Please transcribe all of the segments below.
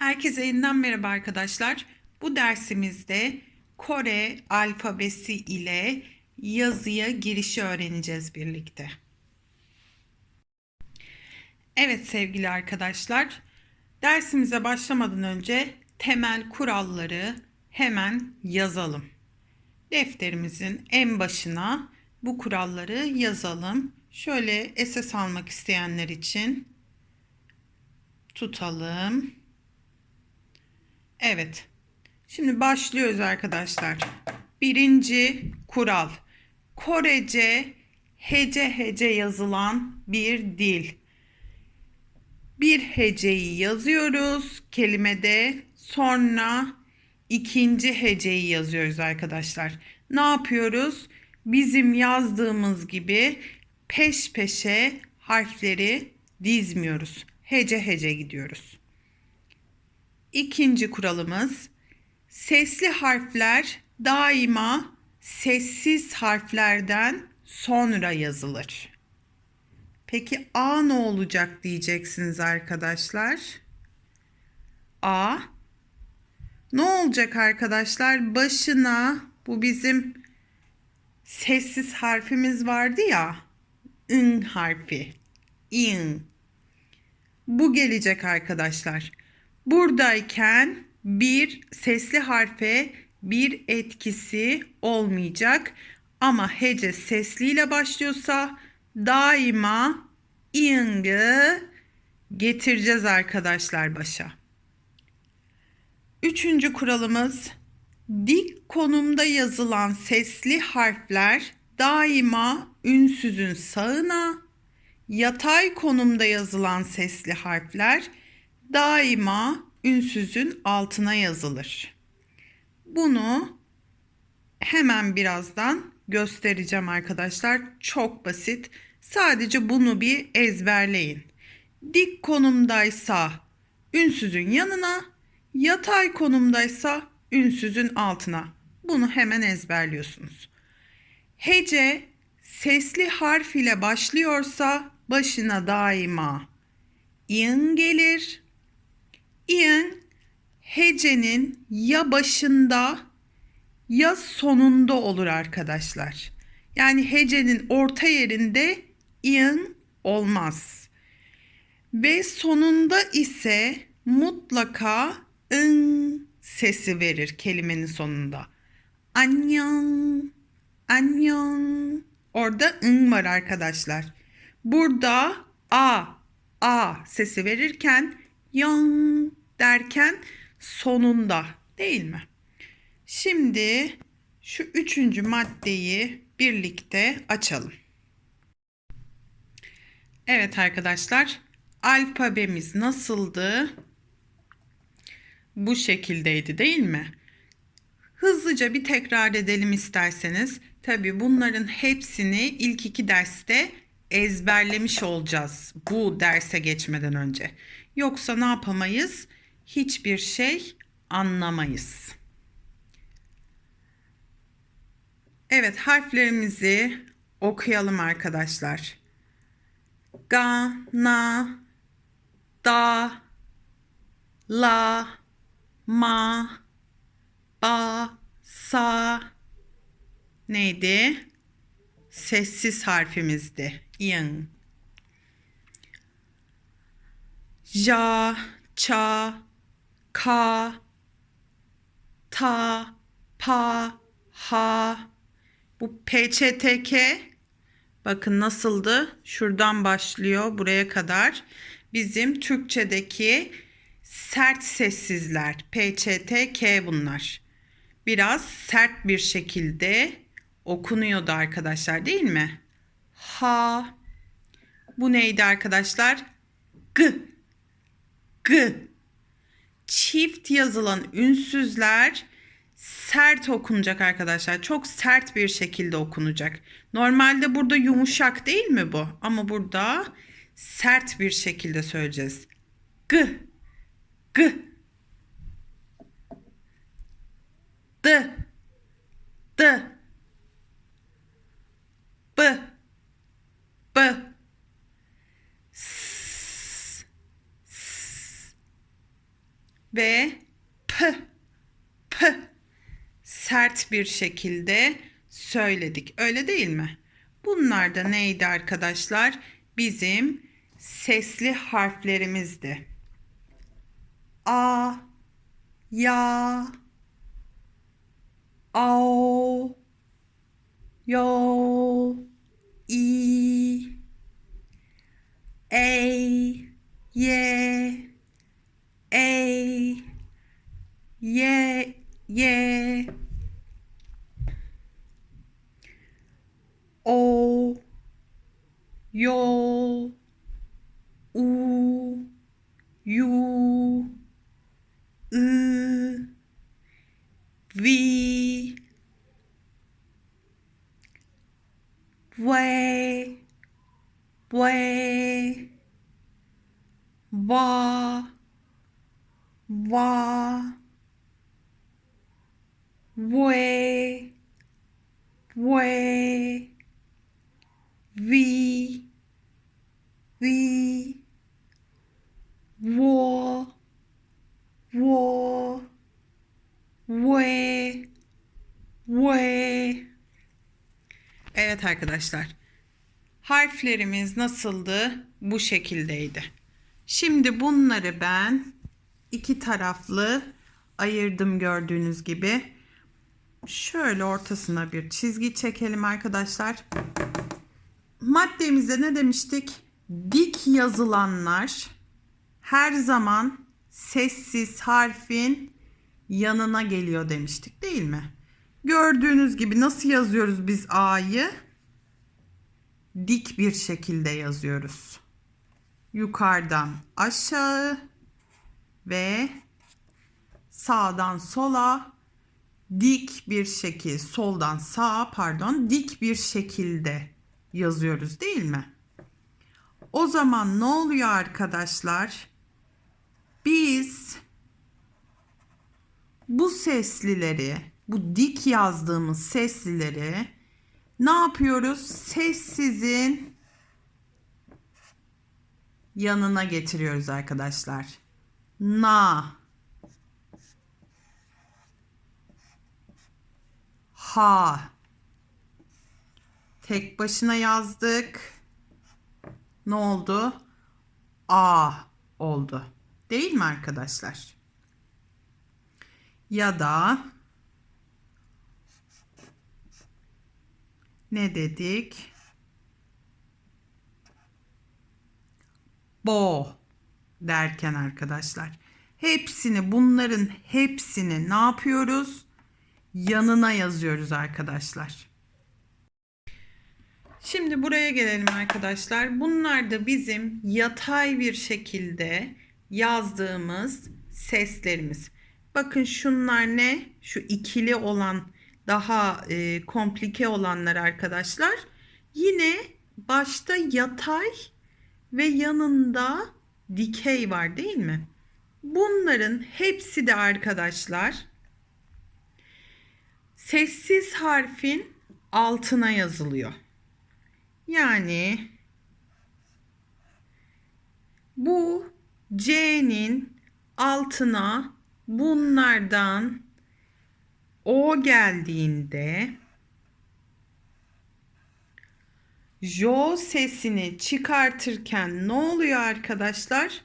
Herkese yeniden merhaba arkadaşlar. Bu dersimizde Kore alfabesi ile yazıya girişi öğreneceğiz birlikte. Evet sevgili arkadaşlar, dersimize başlamadan önce temel kuralları hemen yazalım. Defterimizin en başına bu kuralları yazalım. Şöyle SS almak isteyenler için tutalım. Evet. Şimdi başlıyoruz arkadaşlar. Birinci kural. Korece hece hece yazılan bir dil. Bir heceyi yazıyoruz kelimede. Sonra ikinci heceyi yazıyoruz arkadaşlar. Ne yapıyoruz? Bizim yazdığımız gibi peş peşe harfleri dizmiyoruz. Hece hece gidiyoruz. İkinci kuralımız sesli harfler daima sessiz harflerden sonra yazılır. Peki A ne olacak diyeceksiniz arkadaşlar. A ne olacak arkadaşlar? Başına bu bizim sessiz harfimiz vardı ya. ın harfi. in. Bu gelecek arkadaşlar. Buradayken bir sesli harfe bir etkisi olmayacak. Ama hece sesliyle başlıyorsa daima ing'ı getireceğiz arkadaşlar başa. Üçüncü kuralımız dik konumda yazılan sesli harfler daima ünsüzün sağına, yatay konumda yazılan sesli harfler daima ünsüzün altına yazılır. Bunu hemen birazdan göstereceğim arkadaşlar. Çok basit. Sadece bunu bir ezberleyin. Dik konumdaysa ünsüzün yanına, yatay konumdaysa ünsüzün altına. Bunu hemen ezberliyorsunuz. Hece sesli harf ile başlıyorsa başına daima in gelir. İn hecenin ya başında ya sonunda olur arkadaşlar. Yani hecenin orta yerinde in olmaz. Ve sonunda ise mutlaka ın sesi verir kelimenin sonunda. Anyan, anyan. Orada ın var arkadaşlar. Burada a, a sesi verirken yan derken sonunda değil mi? Şimdi şu üçüncü maddeyi birlikte açalım. Evet arkadaşlar alfabemiz nasıldı? Bu şekildeydi değil mi? Hızlıca bir tekrar edelim isterseniz. Tabi bunların hepsini ilk iki derste ezberlemiş olacağız bu derse geçmeden önce. Yoksa ne yapamayız? Hiçbir şey anlamayız. Evet harflerimizi okuyalım arkadaşlar. Ga, na, da, la, ma, ba, sa neydi? Sessiz harfimizdi. Yin. Ja, ça, ka, ta, pa, ha. Bu PÇTK bakın nasıldı? Şuradan başlıyor buraya kadar. Bizim Türkçedeki sert sessizler. PÇTK bunlar. Biraz sert bir şekilde okunuyordu arkadaşlar değil mi? Ha. Bu neydi arkadaşlar? G. G. Çift yazılan ünsüzler sert okunacak arkadaşlar. Çok sert bir şekilde okunacak. Normalde burada yumuşak değil mi bu? Ama burada sert bir şekilde söyleyeceğiz. G. G. D. D. B. B. S. S. ve p p sert bir şekilde söyledik. Öyle değil mi? Bunlar da neydi arkadaşlar? Bizim sesli harflerimizdi. A, ya, ao, yo, i, ey, ye, ey, ye, ye, o, yo, u, yu, ı, vi, ve, ve, va, va, ve, ve, vi, vi, wo, wo, ve, ve. Evet arkadaşlar. Harflerimiz nasıldı? Bu şekildeydi. Şimdi bunları ben iki taraflı ayırdım gördüğünüz gibi. Şöyle ortasına bir çizgi çekelim arkadaşlar. Maddemizde ne demiştik? Dik yazılanlar her zaman sessiz harfin yanına geliyor demiştik değil mi? Gördüğünüz gibi nasıl yazıyoruz biz A'yı? Dik bir şekilde yazıyoruz. Yukarıdan aşağı ve sağdan sola dik bir şekil, soldan sağa pardon, dik bir şekilde yazıyoruz değil mi? O zaman ne oluyor arkadaşlar? Biz bu seslileri, bu dik yazdığımız seslileri ne yapıyoruz? Sessizin yanına getiriyoruz arkadaşlar. Na Ha Tek başına yazdık. Ne oldu? A oldu. Değil mi arkadaşlar? Ya da ne dedik? Bo derken arkadaşlar. Hepsini bunların hepsini ne yapıyoruz? Yanına yazıyoruz arkadaşlar. Şimdi buraya gelelim arkadaşlar. Bunlar da bizim yatay bir şekilde yazdığımız seslerimiz. Bakın şunlar ne? Şu ikili olan daha e, komplike olanlar arkadaşlar. Yine başta yatay ve yanında dikey var değil mi? Bunların hepsi de arkadaşlar sessiz harfin altına yazılıyor. Yani bu C'nin altına bunlardan O geldiğinde Jo sesini çıkartırken ne oluyor arkadaşlar?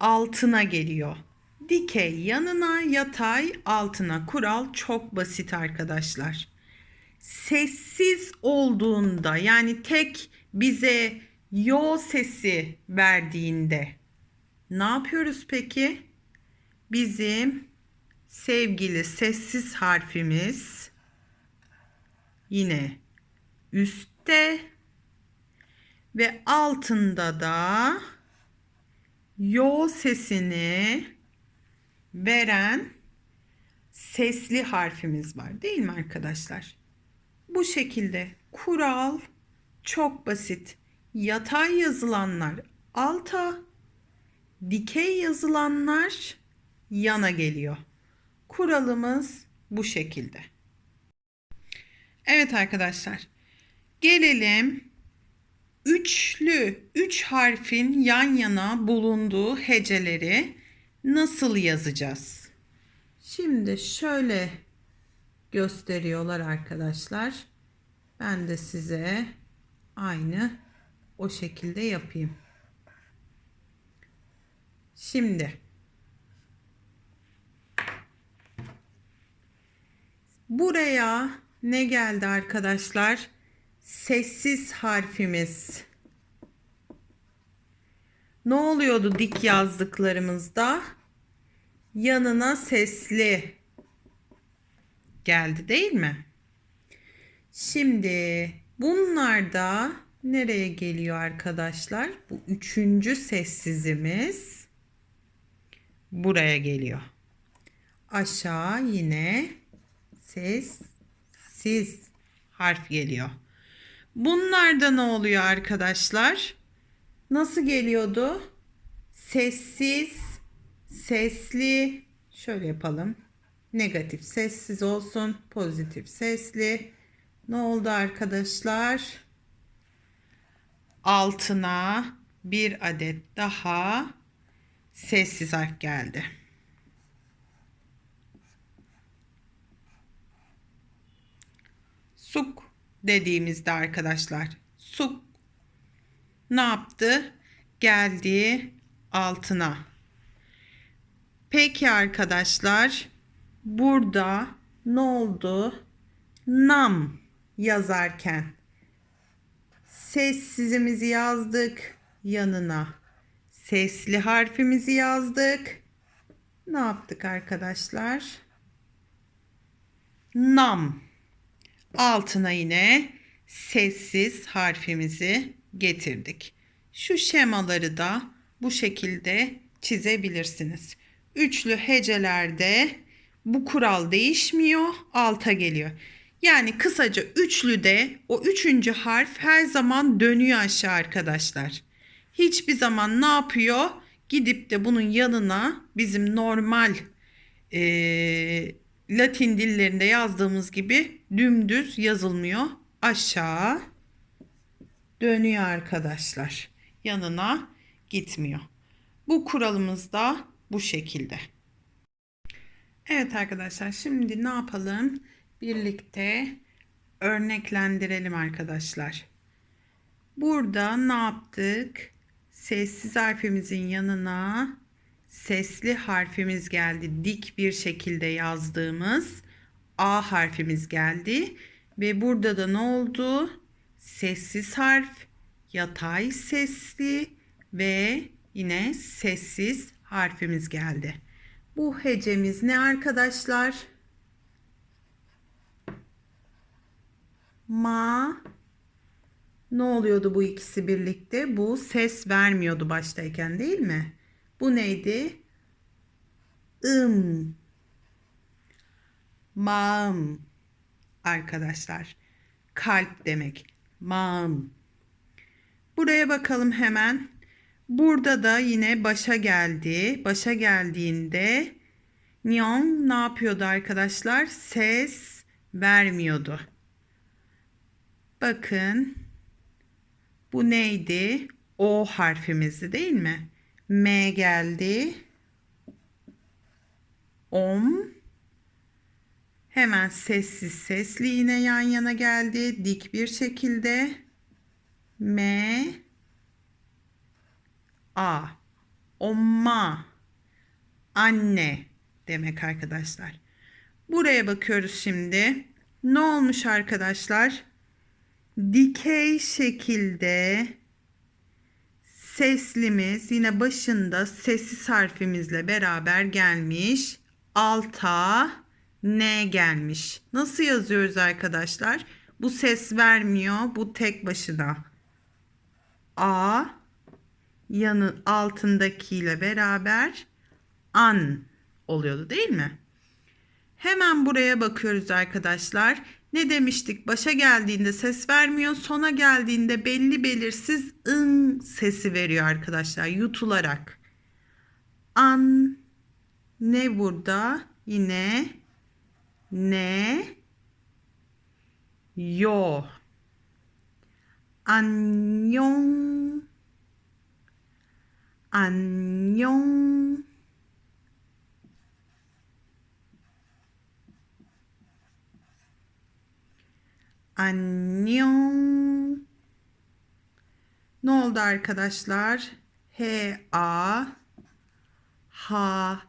Altına geliyor. Dikey yanına, yatay altına. Kural çok basit arkadaşlar sessiz olduğunda yani tek bize yo sesi verdiğinde ne yapıyoruz peki? Bizim sevgili sessiz harfimiz yine üstte ve altında da yo sesini veren sesli harfimiz var değil mi arkadaşlar? Bu şekilde kural çok basit. Yatay yazılanlar alta, dikey yazılanlar yana geliyor. Kuralımız bu şekilde. Evet arkadaşlar. Gelelim Üçlü, üç harfin yan yana bulunduğu heceleri nasıl yazacağız? Şimdi şöyle gösteriyorlar arkadaşlar. Ben de size aynı o şekilde yapayım. Şimdi buraya ne geldi arkadaşlar? sessiz harfimiz. Ne oluyordu dik yazdıklarımızda? Yanına sesli geldi değil mi? Şimdi bunlar da nereye geliyor arkadaşlar? Bu üçüncü sessizimiz buraya geliyor. Aşağı yine ses sessiz harf geliyor. Bunlarda ne oluyor arkadaşlar? Nasıl geliyordu? Sessiz, sesli. Şöyle yapalım. Negatif sessiz olsun. Pozitif sesli. Ne oldu arkadaşlar? Altına bir adet daha sessiz harf geldi. Suk dediğimizde arkadaşlar su ne yaptı? Geldi altına. Peki arkadaşlar burada ne oldu? Nam yazarken sessizimizi yazdık yanına. Sesli harfimizi yazdık. Ne yaptık arkadaşlar? Nam altına yine sessiz harfimizi getirdik. Şu şemaları da bu şekilde çizebilirsiniz. Üçlü hecelerde bu kural değişmiyor, alta geliyor. Yani kısaca üçlüde o üçüncü harf her zaman dönüyor aşağı arkadaşlar. Hiçbir zaman ne yapıyor? Gidip de bunun yanına bizim normal e, Latin dillerinde yazdığımız gibi dümdüz yazılmıyor. Aşağı dönüyor arkadaşlar. Yanına gitmiyor. Bu kuralımız da bu şekilde. Evet arkadaşlar şimdi ne yapalım? Birlikte örneklendirelim arkadaşlar. Burada ne yaptık? Sessiz harfimizin yanına sesli harfimiz geldi. Dik bir şekilde yazdığımız A harfimiz geldi. Ve burada da ne oldu? Sessiz harf, yatay sesli ve yine sessiz harfimiz geldi. Bu hecemiz ne arkadaşlar? Ma ne oluyordu bu ikisi birlikte? Bu ses vermiyordu baştayken değil mi? Bu neydi? Im. Mağım. Arkadaşlar. Kalp demek. Mağım. Buraya bakalım hemen. Burada da yine başa geldi. Başa geldiğinde Nyon ne yapıyordu arkadaşlar? Ses vermiyordu. Bakın bu neydi? O harfimizdi değil mi? M geldi. Om. Hemen sessiz sesli yine yan yana geldi. Dik bir şekilde. M. A. Omma. Anne demek arkadaşlar. Buraya bakıyoruz şimdi. Ne olmuş arkadaşlar? Dikey şekilde seslimiz yine başında sessiz harfimizle beraber gelmiş. Alta N gelmiş. Nasıl yazıyoruz arkadaşlar? Bu ses vermiyor. Bu tek başına. A yanı altındakiyle beraber an oluyordu değil mi? Hemen buraya bakıyoruz arkadaşlar. Ne demiştik? Başa geldiğinde ses vermiyor. Sona geldiğinde belli belirsiz ın sesi veriyor arkadaşlar yutularak. An ne burada? Yine ne yo 안녕 안녕 Annyeong. Ne oldu arkadaşlar? H A H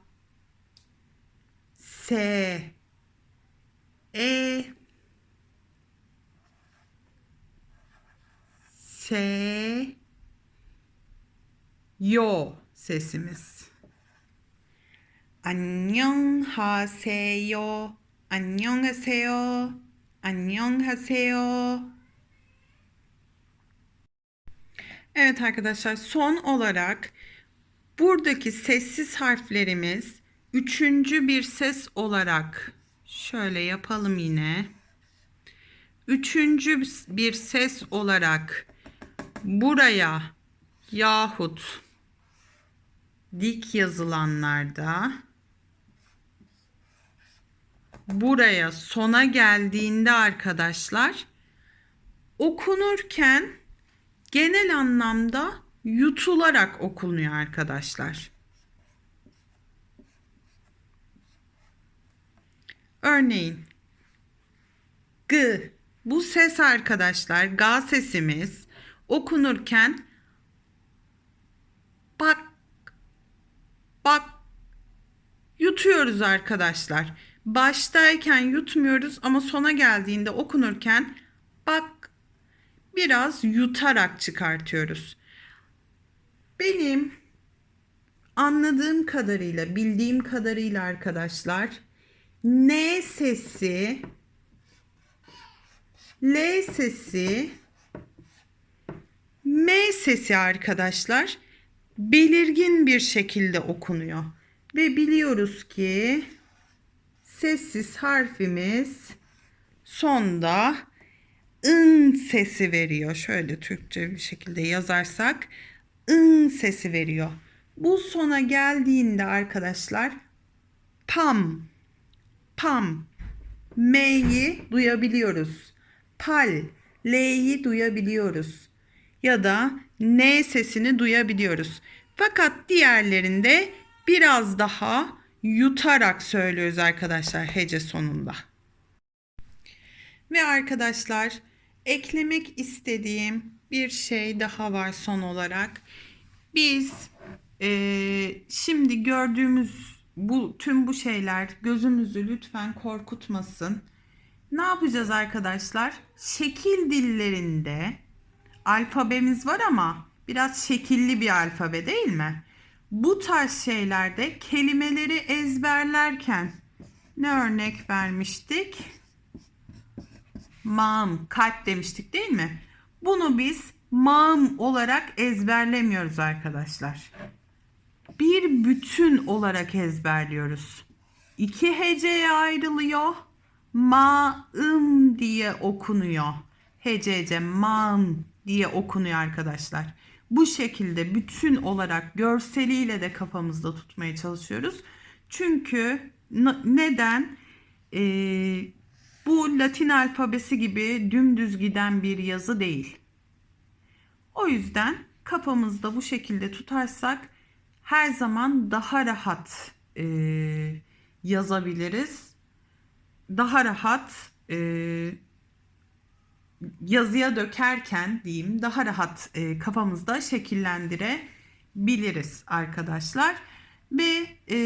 S E S Yo sesimiz. 안녕하세요. 안녕하세요. Annyeonghaseyo. Evet arkadaşlar son olarak buradaki sessiz harflerimiz üçüncü bir ses olarak şöyle yapalım yine. Üçüncü bir ses olarak buraya yahut dik yazılanlarda buraya sona geldiğinde arkadaşlar okunurken genel anlamda yutularak okunuyor arkadaşlar. Örneğin g bu ses arkadaşlar ga sesimiz okunurken bak bak yutuyoruz arkadaşlar. Baştayken yutmuyoruz ama sona geldiğinde okunurken bak biraz yutarak çıkartıyoruz. Benim anladığım kadarıyla, bildiğim kadarıyla arkadaşlar N sesi L sesi M sesi arkadaşlar belirgin bir şekilde okunuyor. Ve biliyoruz ki sessiz harfimiz sonda ın sesi veriyor. Şöyle Türkçe bir şekilde yazarsak ın sesi veriyor. Bu sona geldiğinde arkadaşlar pam pam m'yi duyabiliyoruz. Pal l'yi duyabiliyoruz. Ya da n sesini duyabiliyoruz. Fakat diğerlerinde biraz daha yutarak söylüyoruz arkadaşlar hece sonunda. Ve arkadaşlar eklemek istediğim bir şey daha var son olarak. Biz e, şimdi gördüğümüz bu tüm bu şeyler gözümüzü lütfen korkutmasın. Ne yapacağız arkadaşlar? Şekil dillerinde alfabemiz var ama biraz şekilli bir alfabe değil mi? Bu tarz şeylerde kelimeleri ezberlerken ne örnek vermiştik? Mam, kalp demiştik değil mi? Bunu biz mam olarak ezberlemiyoruz arkadaşlar. Bir bütün olarak ezberliyoruz. İki heceye ayrılıyor. Ma-ım diye okunuyor. Hecece mam diye okunuyor arkadaşlar. Bu şekilde bütün olarak görseliyle de kafamızda tutmaya çalışıyoruz. Çünkü neden? Ee, bu Latin alfabesi gibi dümdüz giden bir yazı değil. O yüzden kafamızda bu şekilde tutarsak her zaman daha rahat e, yazabiliriz. Daha rahat e, yazıya dökerken diyeyim daha rahat e, kafamızda şekillendirebiliriz arkadaşlar. Ve e,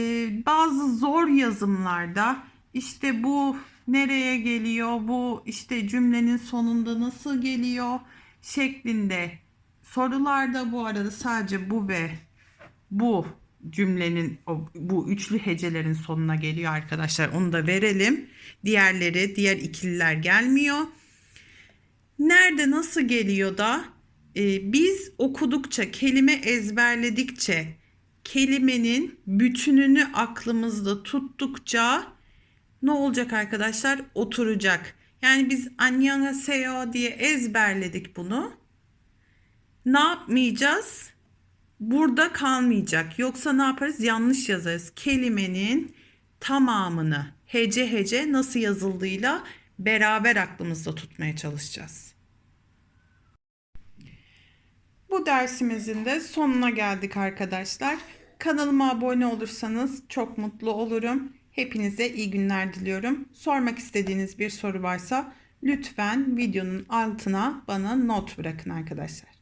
bazı zor yazımlarda işte bu nereye geliyor, bu işte cümlenin sonunda nasıl geliyor şeklinde sorularda bu arada sadece bu ve bu cümlenin bu üçlü hecelerin sonuna geliyor arkadaşlar. Onu da verelim. Diğerleri, diğer ikililer gelmiyor. Nerede nasıl geliyor da e, biz okudukça, kelime ezberledikçe, kelimenin bütününü aklımızda tuttukça ne olacak arkadaşlar? Oturacak. Yani biz annyeonghaseyo diye ezberledik bunu. Ne yapmayacağız? Burada kalmayacak. Yoksa ne yaparız? Yanlış yazarız. Kelimenin tamamını hece hece nasıl yazıldığıyla beraber aklımızda tutmaya çalışacağız. Bu dersimizin de sonuna geldik arkadaşlar. Kanalıma abone olursanız çok mutlu olurum. Hepinize iyi günler diliyorum. Sormak istediğiniz bir soru varsa Lütfen videonun altına bana not bırakın arkadaşlar.